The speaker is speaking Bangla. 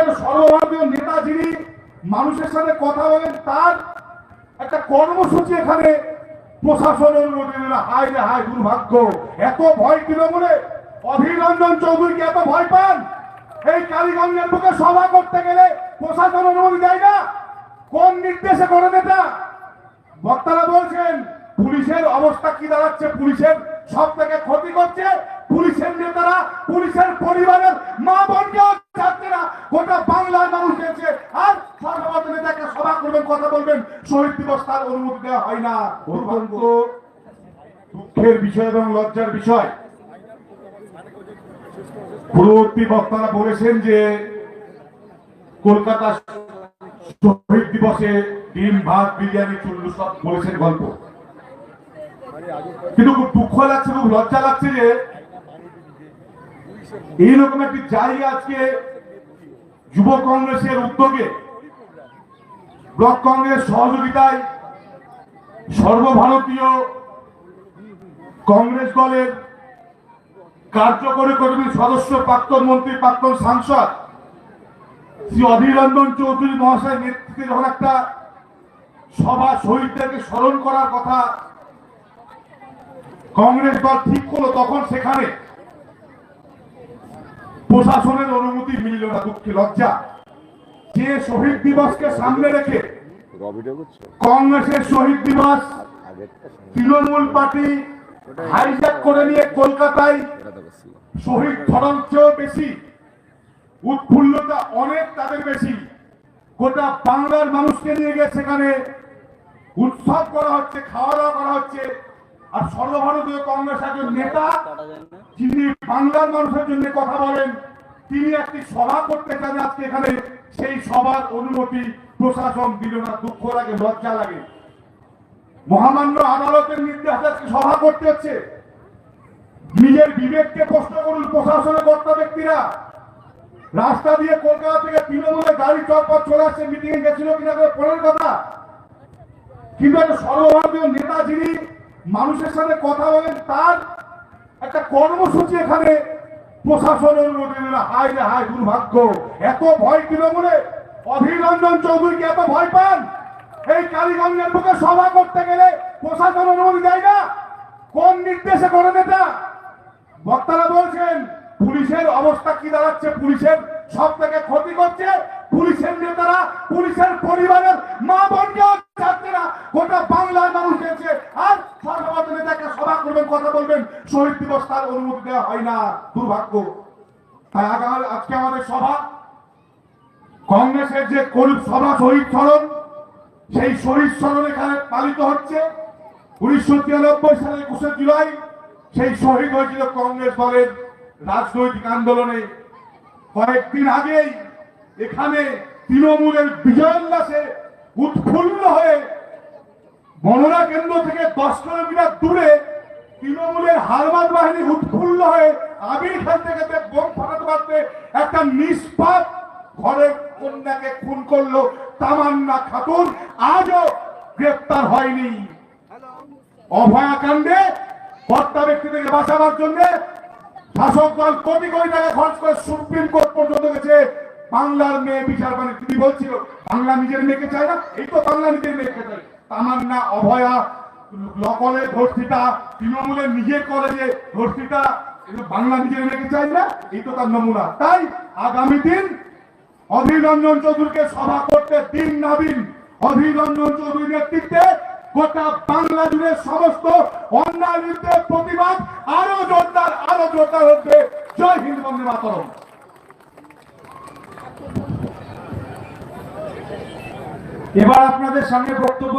একটা সর্বভারতীয় নেতা যিনি মানুষের সাথে কথা বলেন, তার একটা কর্মসূচি এখানে প্রশাসনের মধ্যে হাই রে হাই দুর্ভাগ্য। এত ভয় তৃণমূলে অধীর রঞ্জন চৌধুরীকে এত ভয় পান? এই কালীগঞ্জের বুকে সভা করতে গেলে প্রশাসন অনুমতি দেয় না? কোন নির্দেশে করে নেতা? বক্তারা বলছেন, পুলিশের অবস্থা কি দাঁড়াচ্ছে? পুলিশের সব থেকে ক্ষতি করছে পুলিশের নেতারা, পুলিশের পরিবারের মা না গোটা বাংলার মানুষ এসে আর সর্বমত নেতাকে সভা করবেন, কথা বলবেন। শহীদ দিবস তার অনুমতি দেওয়া হয় না। অত্যন্ত দুঃখের বিষয় এবং লজ্জার বিষয়। পূর্ববর্তী বক্তারা বলেছেন যে কলকাতা শহীদ দিবসে ডিম, ভাত, বিরিয়ানি, চুল্লু সব বলেছেন গল্প। কিন্তু খুব দুঃখ লাগছে, খুব লজ্জা লাগছে যে এইরকম একটি জায়গা আজকে যুব কংগ্রেসের উদ্যোগে ব্লক কংগ্রেস সহযোগিতায় সর্বভারতীয় কংগ্রেস দলের কার্যকরী কমিটির সদস্য প্রাক্তন মন্ত্রী, প্রাক্তন সাংসদ শ্রী অধীর রঞ্জন চৌধুরী মহাশয়ের নেতৃত্বে যখন একটা সভা শহীদদেরকে স্মরণ করার কথা কংগ্রেস দল ঠিক করল, তখন সেখানে প্রশাসনের অনুমতি দুঃখে লজ্জা। যে শহীদ দিবসকে সামনে রেখে কংগ্রেসের শহীদ দিবস তৃণমূল পার্টি হাইজ্যাক করে নিয়ে কলকাতায় শহীদ ধরার চেয়েও বেশি, উৎফুল্লতা অনেক তাদের বেশি। গোটা বাংলার মানুষকে নিয়ে গিয়ে সেখানে উৎসব করা হচ্ছে খাওয়া দাওয়া করা হচ্ছে। আর সর্বভারতীয় কংগ্রেস একজন নেতা, যিনি বাংলার মানুষের জন্য কথা বলেন তিনি একটি সভা করতে চান আজকে এখানে। সেই সভার অনুমতি প্রশাসন দিল না, দুঃখ লাগে, লজ্জা লাগে। মহামান্য আদালতের নির্দেশে আজকে সভা করতে হচ্ছে। নিজের বিবেককে প্রশ্ন করুন প্রশাসনের কর্তা ব্যক্তিরা। রাস্তা দিয়ে কলকাতা থেকে তৃণমূলে গাড়ি চটপট চলে আসছে মিটিং এ গেছিল কিনা করে কথা। কিন্তু একটা সর্বভারতীয় নেতা যিনি, মানুষের সাথে কথা বলেন, তার একটা কর্মসূচি এখানে প্রশাসনের মধ্যে হাই রে হাই দুর্ভাগ্য। এত ভয় তৃণমূলে রঞ্জন চৌধুরীকে এত ভয় পান? এই কালীগঞ্জের বুকে সভা করতে গেলে প্রশাসন অনুমতি দেয় না? কোন নির্দেশে করে নেতা বক্তারা বলছেন, পুলিশের অবস্থা কি দাঁড়াচ্ছে? পুলিশের সব থেকে ক্ষতি করছে পুলিশের নেতারা, পুলিশের পরিবারের মা বোনকেও ছাড়ছে না। গোটা বাংলার মানুষ আর সর্বমত নেতাকে সভা করবেন, কথা বলবেন, শহীদ দিবস তার অনুমতি দেওয়া হয় না, দুর্ভাগ্য। তাই আগামী, আজকে আমাদের সভা, কংগ্রেসের যে করুপ সভা, শহীদ স্মরণ, সেই শহীদ স্মরণ এখানে পালিত হচ্ছে। উনিশশো তিরানব্বই সালে একুশে জুলাই, সেই শহীদ হয়েছিল কংগ্রেস দলের রাজনৈতিক আন্দোলনে। কয়েকদিন আগেই এখানে তৃণমূলের বিজয়োল্লাসে উৎফুল্ল হয়ে গণনা কেন্দ্র থেকে দশ কিলোমিটার দূরে তৃণমূলের হারবাদ বাহিনী উৎফুল্ল হয়ে আবির খেলতে খেলতে বোম ফাটাতে পারতে একটা নিষ্পাপ ঘরের কন্যাকে খুন করল তামান্না খাতুন। আজও গ্রেপ্তার হয়নি। অভয়াকাণ্ডে কর্তা ব্যক্তি থেকে বাঁচাবার জন্য শাসক দল কোটি কোটি টাকা খরচ করে সুপ্রিম কোর্ট পর্যন্ত গেছে। বাংলার মেয়ে বিচার মানে তিনি বলছিল, বাংলা নিজের মেয়েকে চায় না? এই তো বাংলা নিজের মেয়েকে চায়। তামান্না, অভয়া লকলে ধর্ষিতা তৃণমূলের নিজের কলেজে ধর্ষিতা বাংলা নিজের মেয়েকে চায় না, এই তো তার নমুনা। তাই আগামী দিন অধীর চৌধুরীকে সভা করতে দিন না দিন অধীর রঞ্জন চৌধুরীর নেতৃত্বে গোটা বাংলা জুড়ে সমস্ত অন্যায় বিরুদ্ধে প্রতিবাদ, আরও জোরদার আরও জোরদার হচ্ছে। জয় হিন্দ, বন্দে মাতরম। এবার আপনাদের সামনে বক্তব্য